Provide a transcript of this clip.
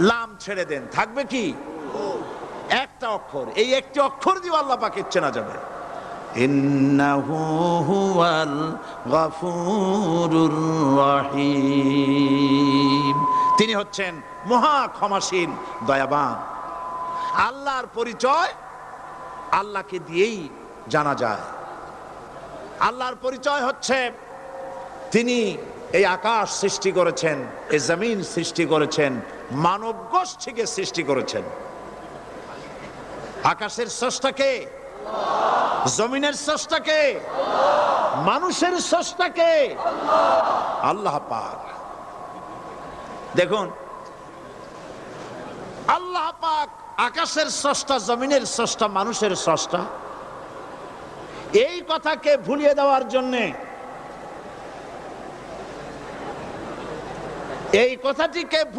লাম ছেড়ে দেন। থাকবে কি? একটা অক্ষর। এই একটি অক্ষর দিয়ে আল্লাহ পাকে চেনা যাবে। তিনি হচ্ছেন মহা ক্ষমাসীন দয়াবান। আল্লাহর পরিচয় আল্লাহকে দিয়েই জানা যায়। আল্লাহর পরিচয় হচ্ছে তিনি এই আকাশ সৃষ্টি করেছেন, এই জমিন সৃষ্টি করেছেন, মানব গোষ্ঠীকে সৃষ্টি করেছেন। আকাশের স্রষ্টাকে জমিনের স্রষ্টাকে মানুষের স্রষ্টাকে আল্লাহ পাক। দেখুন, আল্লাহ পাক আকাশের স্রষ্টা, জমিনের স্রষ্টা, মানুষের স্রষ্টা। এই কথাকে ভুলিয়ে দেওয়ার জন্যে এই কথাটিকে ভুল